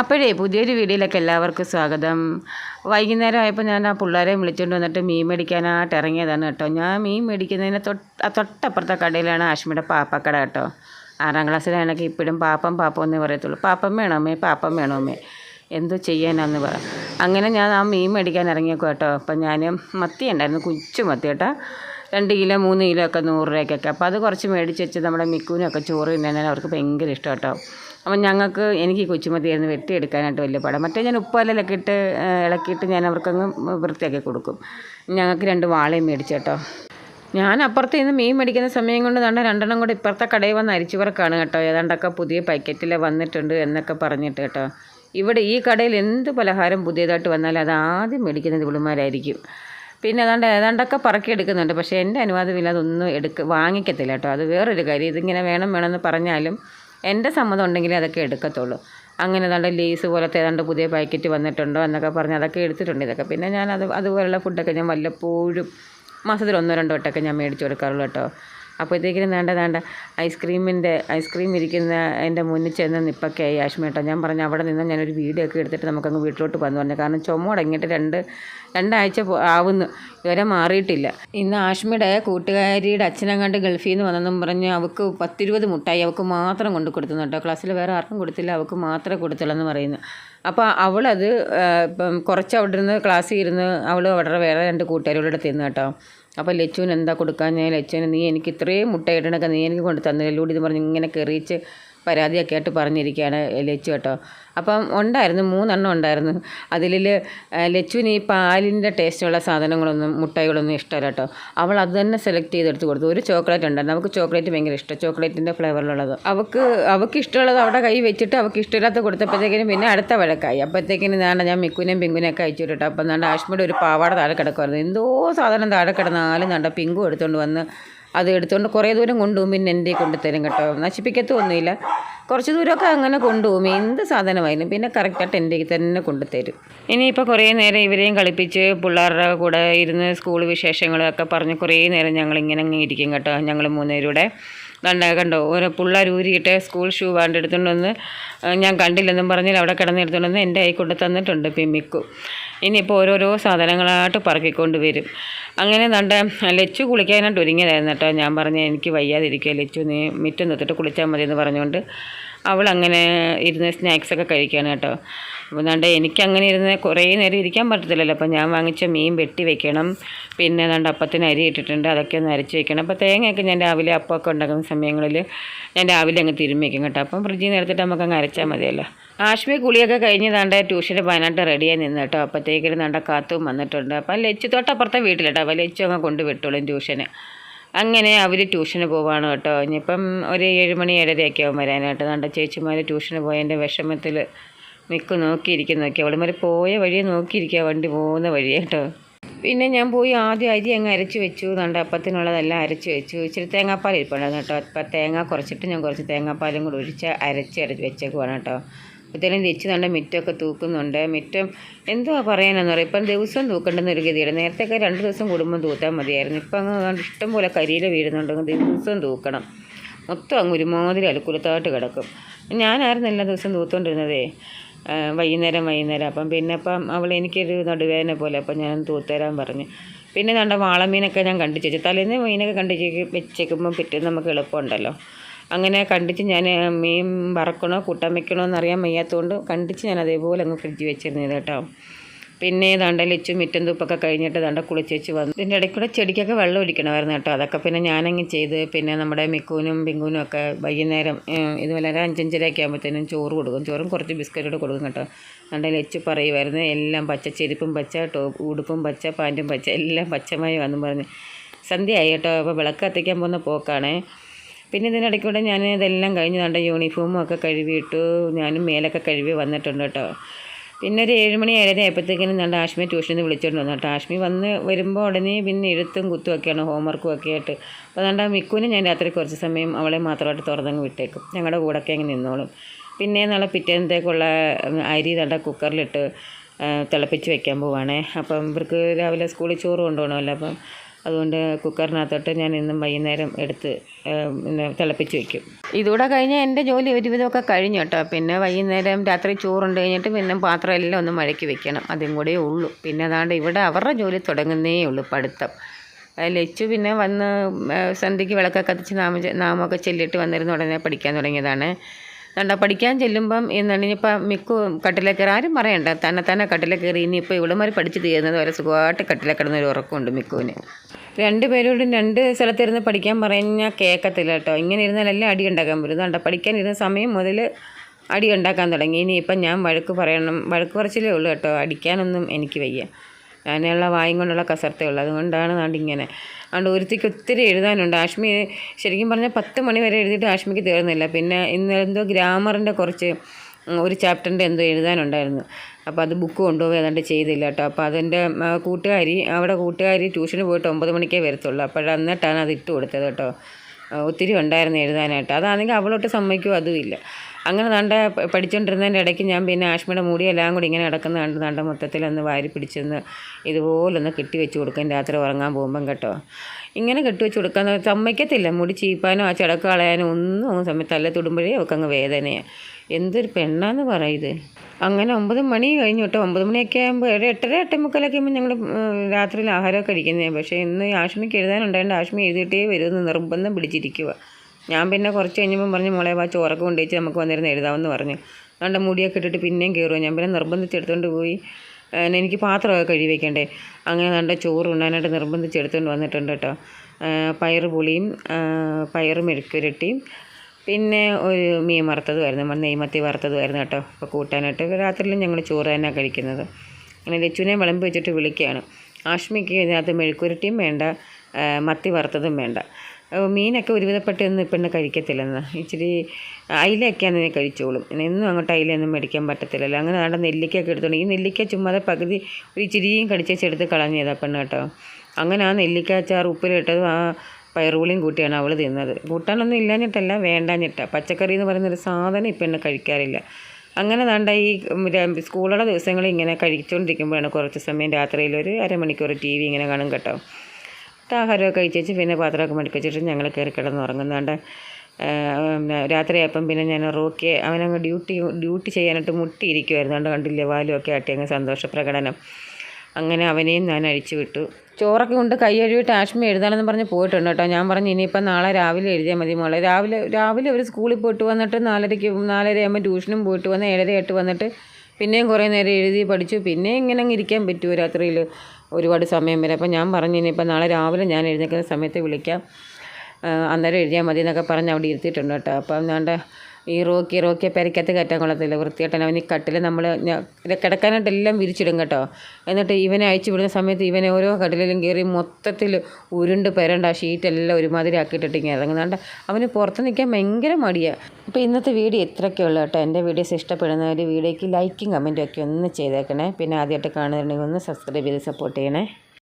അപ്പോഴേ പുതിയൊരു വീഡിയോയിലേക്ക് എല്ലാവർക്കും സ്വാഗതം. വൈകുന്നേരം ആയപ്പോൾ ഞാൻ ആ പിള്ളേരെ വിളിച്ചുകൊണ്ട് വന്നിട്ട് മീൻ മേടിക്കാനായിട്ട് ഇറങ്ങിയതാണ് കേട്ടോ. ഞാൻ മീൻ മേടിക്കുന്നതിന് തൊട്ട് തൊട്ടപ്പുറത്തെ കടയിലാണ് ആഷ്മിയുടെ പാപ്പക്കട കേട്ടോ. ആറാം ക്ലാസ്സിലാണെങ്കിൽ ഇപ്പോഴും പാപ്പം പാപ്പം എന്നേ പറയത്തുള്ളൂ. പാപ്പം വേണമേ പാപ്പം വേണമേ എന്തോ ചെയ്യാനാന്ന് പറ. അങ്ങനെ ഞാൻ ആ മീൻ മേടിക്കാൻ ഇറങ്ങിയേക്കും കേട്ടോ. അപ്പം ഞാൻ മത്തി ഉണ്ടായിരുന്നു കുച്ചു മത്തി കേട്ടോ. രണ്ട് കിലോ മൂന്ന് കിലോ ഒക്കെ നൂറ് രൂപയ്ക്കൊക്കെ. അപ്പോൾ അത് കുറച്ച് മേടിച്ച് വെച്ച് നമ്മുടെ മിക്കൂനൊക്കെ ചോറ് തിന്നാൻ അവർക്ക് ഭയങ്കര ഇഷ്ടം കേട്ടോ. അപ്പം ഞങ്ങൾക്ക് എനിക്ക് കൊച്ചുമതിയായിരുന്നു വെട്ടിയെടുക്കാനായിട്ട് വലിയ പാടാണ് മറ്റേ ഞാൻ ഉപ്പല്ലൊക്കെ ഇട്ട് ഇളക്കിയിട്ട് ഞാൻ അവർക്കങ്ങ് വൃത്തിയാക്കി കൊടുക്കും. ഞങ്ങൾക്ക് രണ്ട് വാളയും മേടിച്ചു കേട്ടോ. ഞാൻ അപ്പുറത്ത് നിന്ന് മീൻ മേടിക്കുന്ന സമയം കൊണ്ട് തന്നെ രണ്ടെണ്ണം കൂടെ ഇപ്പുറത്തെ കടയിൽ വന്ന് അരിച്ചുവറക്കാണ് കേട്ടോ. ഏതാണ്ടൊക്കെ പുതിയ പാക്കറ്റിൽ വന്നിട്ടുണ്ട് എന്നൊക്കെ പറഞ്ഞിട്ട് കേട്ടോ. ഇവിടെ ഈ കടയിൽ എന്ത് പലഹാരം പുതിയതായിട്ട് വന്നാലും അത് ആദ്യം മേടിക്കുന്നത് ഇവിടുമാരായിരിക്കും പിന്നെ ഏതാണ്ട് ഏതാണ്ടൊക്കെ പറക്കി എടുക്കുന്നുണ്ട്. പക്ഷേ എന്റെ അനുവാദമില്ല അതൊന്നും എടുക്ക വാങ്ങിക്കത്തില്ല കേട്ടോ. അത് വേറൊരു കാര്യം. ഇതിങ്ങനെ വേണം വേണമെന്ന് പറഞ്ഞാലും എന്റെ സമ്മതം ഉണ്ടെങ്കിൽ അതൊക്കെ എടുക്കത്തുള്ളൂ. അങ്ങനെ നല്ല ലേസ് പോലത്തെ ഏതാണ്ട് പുതിയ പാക്കറ്റ് വന്നിട്ടുണ്ടോ എന്നൊക്കെ പറഞ്ഞ് അതൊക്കെ എടുത്തിട്ടുണ്ട് ഇതൊക്കെ. പിന്നെ ഞാൻ അത് അതുപോലുള്ള ഫുഡൊക്കെ ഞാൻ വല്ലപ്പോഴും മാസത്തിൽ ഒന്നോ രണ്ടോ വട്ടമൊക്കെ ഞാൻ മേടിച്ച് കൊടുക്കാറുള്ളൂ കേട്ടോ. അപ്പോഴത്തേക്കിനും വേണ്ട വേണ്ട. ഐസ്ക്രീമിന്റെ ഐസ്ക്രീം ഇരിക്കുന്ന എന്റെ മുന്നിൽ ചെന്ന് നിപ്പൊക്കെ ആയി ആഷ്മ കേട്ടോ. ഞാൻ പറഞ്ഞു അവിടെ നിന്ന് ഞാനൊരു വീഡിയോ ഒക്കെ എടുത്തിട്ട് നമുക്കങ്ങ് വീട്ടിലോട്ട് വന്നു പറഞ്ഞു. കാരണം ചുമ തുടങ്ങിയിട്ട് രണ്ട് രണ്ടാഴ്ച ആവുന്നു. ഇവരെ മാറിയിട്ടില്ല. ഇന്ന് ആഷ്മിയുടെ കൂട്ടുകാരിയുടെ അച്ഛനെങ്ങാണ്ട് ഗൾഫിൽ നിന്ന് വന്നെന്നും പറഞ്ഞ് അവൾക്ക് പത്തിരുപത് മുട്ടായി അവൾക്ക് മാത്രം കൊണ്ട് കൊടുത്തു കേട്ടോ. ക്ലാസ്സിൽ വേറെ ആർക്കും കൊടുത്തില്ല അവൾക്ക് മാത്രമേ കൊടുത്തുള്ളൂ എന്ന് പറയുന്നു. അപ്പോൾ അവളത് കുറച്ച് അവിടെ ഇരുന്ന് ക്ലാസ്സിൽ ഇരുന്ന് അവൾ അവിടെ വേറെ രണ്ട് കൂട്ടുകാരോടെ തിന്നു കേട്ടോ. അപ്പോൾ ലച്ചുവിന് എന്താ കൊടുക്കാൻ ലച്ചുവിന് നീ എനിക്ക് ഇത്രയും മുട്ട ഇടണൊക്കെ നീ എനിക്ക് കൊണ്ട് തന്നില്ലൂടി എന്ന് പറഞ്ഞ് ഇങ്ങനെ കെറിയിച്ച് പരാതിയൊക്കെ ആയിട്ട് പറഞ്ഞിരിക്കുകയാണ് ലച്ചു കേട്ടോ. അപ്പം ഉണ്ടായിരുന്നു മൂന്നെണ്ണം ഉണ്ടായിരുന്നു. അതിൽ ലച്ചുവിന് ഈ പാലിന്റെ ടേസ്റ്റുള്ള സാധനങ്ങളൊന്നും മുട്ടായികളൊന്നും ഇഷ്ടമല്ല കേട്ടോ. അവൾ അത് തന്നെ സെലക്ട് ചെയ്തെടുത്ത് കൊടുത്തു. ഒരു ചോക്ലേറ്റ് ഉണ്ടായിരുന്നു. അവൾക്ക് ചോക്ലേറ്റ് ഭയങ്കര ഇഷ്ടം. ചോക്ലേറ്റിന്റെ ഫ്ലേവറിലുള്ളത്. അവൾക്ക് അവൾക്ക് ഇഷ്ടമുള്ളത് അവിടെ കൈ വെച്ചിട്ട് അവൾക്ക് ഇഷ്ടമില്ലാത്ത കൊടുത്തപ്പോഴത്തേക്കിനും പിന്നെ അടുത്ത വഴക്കായി. അപ്പോഴത്തേക്കിനും ഞാൻ ഞാൻ മിക്കുനെയും പിങ്കുനെയൊക്കെ അയച്ചു വിട്ടിട്ട്. അപ്പം നാണ്ട ആഷ്മയുടെ ഒരു പാവാട താഴെ കിടക്കുമായിരുന്നു എന്തോ സാധനം താഴെ കിടന്നാലും നാണ്ട പിങ്കും എടുത്തുകൊണ്ട് വന്ന് അത് എടുത്തുകൊണ്ട് കുറേ ദൂരം കൊണ്ടുപോകും. പിന്നെ എന്റെ കൊണ്ട് തരും കേട്ടോ? നശിപ്പിക്കത്തൊന്നുമില്ല. കുറച്ച് ദൂരമൊക്കെ അങ്ങനെ കൊണ്ടുപോകും. എന്ത് സാധനമായാലും പിന്നെ കറക്റ്റായിട്ട് എന്റെ തന്നെ കൊണ്ടുതരും. ഇനിയിപ്പോൾ കുറേ നേരം ഇവരെയും കളിപ്പിച്ച് പിള്ളേരുടെ കൂടെ ഇരുന്ന് സ്കൂൾ വിശേഷങ്ങളൊക്കെ പറഞ്ഞ് കുറേ നേരം ഞങ്ങൾ ഇങ്ങനെ അങ്ങ് ഇരിക്കും കേട്ടോ ഞങ്ങൾ മൂന്നേരൂടെ കണ്ട കണ്ടോ? ഓരോ പിള്ളേർ ഊരിയിട്ട് സ്കൂൾ ഷൂ വാണ്ട് എടുത്തുകൊണ്ട് വന്ന് ഞാൻ കണ്ടില്ലെന്നും പറഞ്ഞാൽ അവിടെ കിടന്നെടുത്തുകൊണ്ടൊന്ന് എന്റെ കൈ കൊണ്ട് തന്നിട്ടുണ്ട് പിമ്മിക്കു. ഇനിയിപ്പോൾ ഓരോരോ സാധനങ്ങളായിട്ട് പറക്കിക്കൊണ്ട് വരും. അങ്ങനെ നണ്ട ലച്ചു കുളിക്കാനായിട്ട് ഒരുങ്ങിയതായിരുന്നു കേട്ടോ. ഞാൻ പറഞ്ഞു എനിക്ക് വയ്യാതിരിക്കുക ലച്ചു നീ മിറ്റം നിർത്തിട്ട് കുളിച്ചാൽ മതി എന്ന് പറഞ്ഞുകൊണ്ട് അവൾ അങ്ങനെ ഇരുന്ന് സ്നാക്സൊക്കെ കഴിക്കുകയാണ് കേട്ടോ. അപ്പോൾ നണ്ട എനിക്ക് അങ്ങനെ ഇരുന്ന് കുറേ നേരം ഇരിക്കാൻ പറ്റത്തില്ലല്ലോ. അപ്പോൾ ഞാൻ വാങ്ങിച്ച മീൻ വെട്ടി വെക്കണം. പിന്നെ നണ്ട അപ്പത്തിന് അരി ഇട്ടിട്ടുണ്ട്. അതൊക്കെ ഒന്ന് അരച്ച് വെക്കണം. അപ്പോൾ തേങ്ങയൊക്കെ ഞാൻ രാവിലെ അപ്പമൊക്കെ ഉണ്ടാക്കുന്ന സമയങ്ങളിൽ ഞാൻ രാവിലെ അങ്ങ് തിരുമ്മിക്കും കേട്ടോ. അപ്പം ഫ്രിഡ്ജിൽ നിന്ന് എടുത്തിട്ട് നമുക്ക് അങ്ങ് അരച്ചാൽ മതിയല്ലോ. ആഷ്മി കുളിയൊക്കെ കഴിഞ്ഞ് ദാണ്ട് ട്യൂഷന് പതിനെട്ട് റെഡിയായി നിന്ന് കേട്ടോ. അപ്പോഴത്തേക്കിനും ദാണ്ട കാത്തും വന്നിട്ടുണ്ട്. അപ്പം ലച്ചു തൊട്ടപ്പുറത്തെ വീട്ടിലെട്ടോ. അപ്പോൾ ലച്ചു അങ്ങ് കൊണ്ട് വിട്ടോളും ട്യൂഷന്. അങ്ങനെ അവർ ട്യൂഷന് പോവാണ് കേട്ടോ. ഇനിയിപ്പം ഒരു ഏഴുമണി ഏഴരയൊക്കെ ആവും വരാനായിട്ട്. നമ്മുടെ ചേച്ചിമാർ ട്യൂഷന് പോയതിന്റെ വിഷമത്തിൽ മിക്കു നോക്കിയിരിക്കും നോക്കി അവളുമാർ പോയ വഴിയെ നോക്കിയിരിക്കുക വണ്ടി പോകുന്ന വഴി കേട്ടോ. പിന്നെ ഞാൻ പോയി ആദ്യം അരി അങ്ങ് അരച്ച് വെച്ചു. നമ്മുടെ അപ്പത്തിനുള്ളതെല്ലാം അരച്ച് വെച്ചു. ഇച്ചിരി തേങ്ങാപ്പാൽ ഇരിപ്പുണ്ടായിരുന്നു കേട്ടോ. അപ്പം തേങ്ങ കുറച്ചിട്ട് ഞാൻ കുറച്ച് തേങ്ങാപ്പാലും കൂടി ഒഴിച്ച് അരച്ച് അരച്ച് വെച്ചേക്കുവാണ് കേട്ടോ. അപ്പോഴത്തേനും വെച്ച് നല്ല മിറ്റമൊക്കെ തൂക്കുന്നുണ്ട്. മിറ്റം എന്തുവാ പറയാനെന്ന് പറയാം. ഇപ്പം ദിവസം തൂക്കേണ്ടെന്ന് ഒരു ഗതിയാണ് നേരത്തെയൊക്കെ രണ്ട് ദിവസം കൂടുമ്പോൾ തൂത്താൽ മതിയായിരുന്നു. ഇപ്പം അങ്ങ് ഇഷ്ടം പോലെ കരിയില വീഴുന്നുണ്ട്. അങ്ങ് ദിവസം തൂക്കണം. മൊത്തം അങ്ങ് ഒരുമാതിരി അലുക്കുലത്തായിട്ട് കിടക്കും. ഞാനായിരുന്നു എല്ലാ ദിവസവും തൂത്തുകൊണ്ടിരുന്നതേ വൈകുന്നേരം വൈകുന്നേരം. അപ്പം പിന്നെ അപ്പം അവൾ എനിക്കൊരു നടുവേദന പോലെ അപ്പം ഞാൻ തൂത്തരാൻ പറഞ്ഞു. പിന്നെ നല്ല വാളമീനൊക്കെ ഞാൻ കണ്ടിച്ച് വെച്ചു. തലേന്ന് മീനൊക്കെ കണ്ടിച്ച് വെച്ചേക്കുമ്പോൾ പിറ്റേന്ന് നമുക്ക് എളുപ്പമുണ്ടല്ലോ. അങ്ങനെ കണ്ടിച്ച് ഞാൻ മീൻ വറക്കണോ കൂട്ടാൻ വെക്കണോ എന്നറിയാൻ വയ്യാത്തതുകൊണ്ട് കണ്ടിച്ച് ഞാൻ അതേപോലെ അങ്ങ് ഫ്രിഡ്ജിൽ വെച്ചിരുന്നത് കേട്ടോ. പിന്നെ ദണ്ട ലിച്ചും മിറ്റം തൂപ്പൊക്കെ കഴിഞ്ഞിട്ട് ദണ്ട കുളിച്ചേച്ച് വന്നു ഇതിന്റെ ഇടയ്ക്ക് കൂടെ ചെടിക്കൊക്കെ വെള്ളം ഒഴിക്കണമായിരുന്നു കേട്ടോ. അതൊക്കെ പിന്നെ ഞാനങ്ങ് ചെയ്ത് പിന്നെ നമ്മുടെ മിക്കൂനും പിങ്കൂനും ഒക്കെ വൈകുന്നേരം ഇതുപോലെ ഒരു അഞ്ചഞ്ചരയൊക്കെ ആകുമ്പോഴത്തേനും ചോറ് കൊടുക്കും. ചോറും കുറച്ച് ബിസ്ക്കറ്റോട് കൊടുക്കും കേട്ടോ. ദണ്ട ലച്ചു പറയുമായിരുന്നു എല്ലാം പച്ച ചെരുപ്പും പച്ച ടോപ്പ് ഉടുപ്പും പച്ച പാന്റും പച്ച എല്ലാം പച്ചമായി വന്നു പറഞ്ഞ്. സന്ധ്യയായി കേട്ടോ. അപ്പോൾ വിളക്ക് കത്തിക്കാൻ പോകുന്ന പോക്കാണേ. പിന്നെ ഇതിനിടയ്ക്കൂടെ ഞാൻ ഇതെല്ലാം കഴിഞ്ഞ് നല്ല യൂണിഫോമും ഒക്കെ കഴുകിയിട്ടു ഞാനും മേലൊക്കെ കഴുകി വന്നിട്ടുണ്ട് കേട്ടോ. പിന്നെ ഒരു ഏഴുമണി ഏഴര ആയപ്പോഴത്തേക്കിനും ഞാൻ ആഷ്മി ട്യൂഷനിൽ നിന്ന് വിളിച്ചോണ്ട് വന്നു കേട്ടോ. ആഷ്മി വന്ന് വരുമ്പോൾ ഉടനെ പിന്നെ എഴുത്തും കുത്തും ഒക്കെയാണ് ഹോംവർക്കും ഒക്കെ ആയിട്ട്. അപ്പോൾ അതുകൊണ്ട് മിക്കുവിന് ഞാൻ രാത്രി കുറച്ച് സമയം അവളെ മാത്രമായിട്ട് തുറന്നങ്ങ് വിട്ടേക്കും. ഞങ്ങളുടെ കൂടെയൊക്കെ അങ്ങ് നിന്നോളും. പിന്നെ നാളെ പിറ്റേന്നത്തേക്കുള്ള അരി തണ്ട കുക്കറിലിട്ട് തിളപ്പിച്ച് വെക്കാൻ പോവാണേ. അപ്പം ഇവർക്ക് രാവിലെ സ്കൂളിൽ ചോറ് കൊണ്ടുപോകണമല്ലോ. അപ്പം അതുകൊണ്ട് കുക്കറിനകത്തോട്ട് ഞാൻ ഇന്നും വൈകുന്നേരം എടുത്ത് തിളപ്പിച്ച് വയ്ക്കും ഇതുകൂടെ കഴിഞ്ഞാൽ എന്റെ ജോലി ഒരുവിധമൊക്കെ കഴിഞ്ഞു കേട്ടോ. പിന്നെ വൈകുന്നേരം രാത്രി ചോറുണ്ട് കഴിഞ്ഞിട്ട് പിന്നെ പാത്രം എല്ലാം ഒന്ന് മഴയ്ക്ക് വെക്കണം. അതും കൂടെ ഉള്ളൂ. പിന്നെ അതാണ്ട് ഇവിടെ അവരുടെ ജോലി തുടങ്ങുന്നേ ഉള്ളൂ പഠിത്തം. ലച്ചു പിന്നെ വന്ന് സന്ധ്യയ്ക്ക് വിളക്കൊക്കെ കത്തിച്ച് നാമ നാമമൊക്കെ ചെല്ലിട്ട് വന്നിരുന്ന ഉടനെ പഠിക്കാൻ തുടങ്ങിയതാണ്. കണ്ട പഠിക്കാൻ ചെല്ലുമ്പം എന്നാണ് ഇനിയിപ്പം മിക്കു കട്ടിലെ കയറി ആരും പറയണ്ട. തന്നെ തന്നെ കട്ടിലെ കയറി ഇനിയിപ്പോൾ ഇവിടെമാർ പഠിച്ച് തീരുന്നത് വരെ സുഖമായിട്ട് കട്ടിലെ കിടന്നൊരു ഉറക്കമുണ്ട് മിക്കുവിന്. രണ്ട് പേരോടും രണ്ട് സ്ഥലത്തിരുന്ന് പഠിക്കാൻ പറഞ്ഞാൽ കേൾക്കത്തില്ല കേട്ടോ. ഇങ്ങനെ ഇരുന്നാലെല്ലാം അടി ഉണ്ടാക്കാൻ പറ്റും. പഠിക്കാൻ ഇരുന്ന സമയം മുതൽ അടി ഉണ്ടാക്കാൻ തുടങ്ങി. ഇനിയിപ്പം ഞാൻ വഴക്ക് പറയണം. വഴക്ക് പറച്ചിലേ ഉള്ളൂ കേട്ടോ. അടിക്കാനൊന്നും എനിക്ക് വയ്യ. ഞാനുള്ള വായും കൊണ്ടുള്ള കസർത്തേ ഉള്ളൂ. അതുകൊണ്ടാണ് നാണ്ടിങ്ങനെ അതുകൊണ്ട് ഒരുത്തിക്ക് ഒത്തിരി എഴുതാനുണ്ട്. ആഷ്മി ശരിക്കും പറഞ്ഞാൽ പത്ത് മണി വരെ എഴുതിയിട്ട് ആഷ്മിക്ക് തീർന്നില്ല. പിന്നെ ഇന്ന് എന്തോ ഗ്രാമറിന്റെ കുറച്ച് ഒരു ചാപ്റ്ററിന്റെ എന്തോ എഴുതാനുണ്ടായിരുന്നു. അപ്പോൾ അത് ബുക്ക് കൊണ്ടുപോയി അതുകൊണ്ട് ചെയ്തില്ല കേട്ടോ. അപ്പോൾ അതിന്റെ കൂട്ടുകാരി അവിടെ കൂട്ടുകാരി ട്യൂഷന് പോയിട്ട് ഒമ്പത് മണിക്കേ വരത്തുള്ളൂ. അപ്പോൾ എന്നിട്ടാണ് അത് ഇട്ട് കൊടുത്തത് കേട്ടോ. ഒത്തിരി ഉണ്ടായിരുന്നു എഴുതാനായിട്ട്. അതാണെങ്കിൽ അവളോട്ട് സമ്മതിക്കുമോ അതുമില്ല. അങ്ങനെ നണ്ട പഠിച്ചുകൊണ്ടിരുന്നതിന്റെ ഇടയ്ക്ക് ഞാൻ പിന്നെ ആഷ്മയുടെ മുടിയെല്ലാം കൂടി ഇങ്ങനെ കിടക്കുന്ന കണ്ട് നണ്ട മൊത്തത്തിൽ ഒന്ന് വാരി പിടിച്ചൊന്ന് ഇതുപോലൊന്ന് കെട്ടി വെച്ച് കൊടുക്കും. രാത്രി ഉറങ്ങാൻ പോകുമ്പം കേട്ടോ. ഇങ്ങനെ കെട്ടി വെച്ച് കൊടുക്കാൻ സമ്മതിക്കത്തില്ല. മുടി ചീപ്പാനോ ആ ചടക്ക് കളയാനോ ഒന്നും സമയത്ത് തല്ല തൊടുമ്പോഴേ അവൾക്ക് അങ്ങ് വേദനയാണ് എന്തൊരു പെണ്ണാന്ന് പറയത്. അങ്ങനെ ഒമ്പത് മണി കഴിഞ്ഞു കേട്ടോ. ഒമ്പത് മണിയൊക്കെ ആകുമ്പോൾ ഏഴ് എട്ടര എട്ടേ മുക്കാലൊക്കെ ആകുമ്പോൾ ഞങ്ങൾ രാത്രിയിൽ ആഹാരമൊക്കെ കഴിക്കുന്നത് പക്ഷേ ഇന്ന് ആഷ്മിക്ക് എഴുതാനുണ്ടായതുകൊണ്ട് ആഷ്മി എഴുതിയിട്ടേ വരുമെന്ന് നിർബന്ധം പിടിച്ചിരിക്കുക ഞാൻ പിന്നെ കുറച്ച് കഴിഞ്ഞപ്പോൾ പറഞ്ഞു മോളെ വാ ചോറൊക്കെ കൊണ്ടുവച്ച് നമുക്ക് വന്നിരുന്ന് എഴുതാമെന്ന് പറഞ്ഞു. അതുകൊണ്ട് മുടിയൊക്കെ ഇട്ടിട്ട് പിന്നെയും കയറുക ഞാൻ പിന്നെ നിർബന്ധിച്ച് എടുത്തുകൊണ്ട് പോയി എനിക്ക് പാത്രമൊക്കെ കഴുകി വെക്കണ്ടേ? അങ്ങനെ നല്ല ചോറ് ഉണ്ണാനായിട്ട് നിർബന്ധിച്ച് എടുത്തുകൊണ്ട് വന്നിട്ടുണ്ട് കേട്ടോ. പയർ പുളിയും പയർ മെഴുക്കുരട്ടിയും പിന്നെ ഒരു മീൻ വറുത്തതുമായിരുന്നു. നെയ്മത്തി വറുത്തതുമായിരുന്നു കേട്ടോ. അപ്പോൾ കൂട്ടാനായിട്ട് രാത്രിയിലും ഞങ്ങൾ ചോറ് തന്നെ കഴിക്കുന്നത്. അങ്ങനെ ലച്ചുവിനെ വിളമ്പി വെച്ചിട്ട് വിളിക്കുകയാണ്. ആഷ്മിക്ക് ഇതിനകത്ത് മെഴുക്കുരട്ടിയും വേണ്ട മത്തി വറുത്തതും വേണ്ട. മീനൊക്കെ ഒരുവിധപ്പെട്ടൊന്നും ഇപ്പം കഴിക്കത്തില്ലെന്ന്. ഇച്ചിരി അയിലൊക്കെയാണെന്ന് കഴിച്ചോളും. പിന്നെ എന്നും അങ്ങോട്ട് അയിലൊന്നും മേടിക്കാൻ പറ്റത്തില്ലല്ലോ. അങ്ങനെ അവിടെ നെല്ലിക്കൊക്കെ എടുത്തോണ്ട് ഈ നെല്ലിക്ക ചുമ്മാതെ പകുതി ഒരു ഇച്ചിരിയും കടിച്ചെടുത്ത് കളഞ്ഞതാ പെണ്ണ് കേട്ടോ. അങ്ങനെ ആ നെല്ലിക്ക അച്ചാർ ഉപ്പിലിട്ടതും ആ പയറുപുളിയും കൂട്ടിയാണ് അവൾ തിന്നത്. കൂട്ടാനൊന്നും ഇല്ലാഞ്ഞിട്ടല്ല വേണ്ടാഞ്ഞിട്ട. പച്ചക്കറി എന്ന് പറയുന്നൊരു സാധനം ഇപ്പം എന്നെ കഴിക്കാറില്ല. അങ്ങനെ ദാണ്ട ഈ സ്കൂളുടെ ദിവസങ്ങളിൽ ഇങ്ങനെ കഴിച്ചുകൊണ്ടിരിക്കുമ്പോഴാണ് കുറച്ച് സമയം രാത്രിയിൽ ഒരു അരമണിക്കൂർ ടി വി ഇങ്ങനെ കാണും കേട്ടോ. ആഹാരമൊക്കെ കഴിച്ചേച്ച് പിന്നെ പാത്രമൊക്കെ മടുപ്പിച്ചിട്ട് ഞങ്ങൾ കയറി കിടന്ന് ഉറങ്ങുന്നുണ്ട് രാത്രിയായപ്പം പിന്നെ ഞാൻ റോക്കിയെ അവനങ്ങ് ഡ്യൂട്ടി ഡ്യൂട്ടി ചെയ്യാനായിട്ട് മുട്ടിയിരിക്കുമായിരുന്നു അതുകൊണ്ട് കണ്ടില്ലേ വാലുമൊക്കെ ആട്ടി അങ്ങ് സന്തോഷ പ്രകടനം അങ്ങനെ അവനെയും ഞാൻ അഴിച്ചു വിട്ടു. ചോറൊക്കെ കൊണ്ട് കൈ കഴുകിയിട്ട് ആഷ്മി എഴുതാനെന്ന് പറഞ്ഞ് പോയിട്ടുണ്ട് കേട്ടോ. ഞാൻ പറഞ്ഞു ഇനിയിപ്പം നാളെ രാവിലെ എഴുതിയാൽ മതി മോളെ. രാവിലെ രാവിലെ ഒരു സ്കൂളിൽ പോയിട്ട് വന്നിട്ട് നാലരയ്ക്ക് നാലര ആകുമ്പോൾ ട്യൂഷനും പോയിട്ട് വന്ന് ഏഴര എട്ട് വന്നിട്ട് പിന്നെയും കുറേ നേരം എഴുതി പഠിച്ചു. പിന്നെ ഇങ്ങനെ അങ്ങ് ഇരിക്കാൻ പറ്റുമോ രാത്രിയിൽ ഒരുപാട് സമയം വരെ. അപ്പം ഞാൻ പറഞ്ഞു ഇനിയിപ്പം നാളെ രാവിലെ ഞാൻ എഴുന്നേൽക്കുന്ന സമയത്ത് വിളിക്കാം. അന്നേരം എഴുതിയാൽ മതി എന്നൊക്കെ പറഞ്ഞ് അവിടെ ഇരുത്തിയിട്ടുണ്ട് കേട്ടോ. അപ്പം ഞാണ്ട് ഈ റോക്കി റോക്കി പെരക്കകത്ത് കയറ്റാൻ കൊള്ളത്തില്ല. വൃത്തിയായിട്ട് അവൻ ഈ കട്ടിൽ നമ്മൾ കിടക്കാനായിട്ട് എല്ലാം വിരിച്ചിടും കേട്ടോ. എന്നിട്ട് ഇവനെ അയച്ചു വിടുന്ന സമയത്ത് ഇവനെ ഓരോ കട്ടിലും കയറി മൊത്തത്തിൽ ഉരുണ്ട് പെരണ്ട ആ ഷീറ്റെല്ലാം ഒരുമാതിരി ആക്കിയിട്ടിട്ട് ഇങ്ങനെ ഇറങ്ങുന്നുണ്ട് അവന് പുറത്ത് നിൽക്കാൻ ഭയങ്കര മടിയാണ് അപ്പോൾ ഇന്നത്തെ വീഡിയോ ഇത്രയൊക്കെ ഉള്ളൂ കേട്ടോ. എന്റെ വീഡിയോസ് ഇഷ്ടപ്പെടുന്നവർ വീഡിയോയ്ക്ക് ലൈക്കും കമന്റും ഒക്കെ ഒന്ന് ചെയ്തേക്കണേ. പിന്നെ ആദ്യമായിട്ട് കാണുന്നുണ്ടെങ്കിൽ ഒന്ന് സബ്സ്ക്രൈബ് ചെയ്ത് സപ്പോർട്ട് ചെയ്യണേ.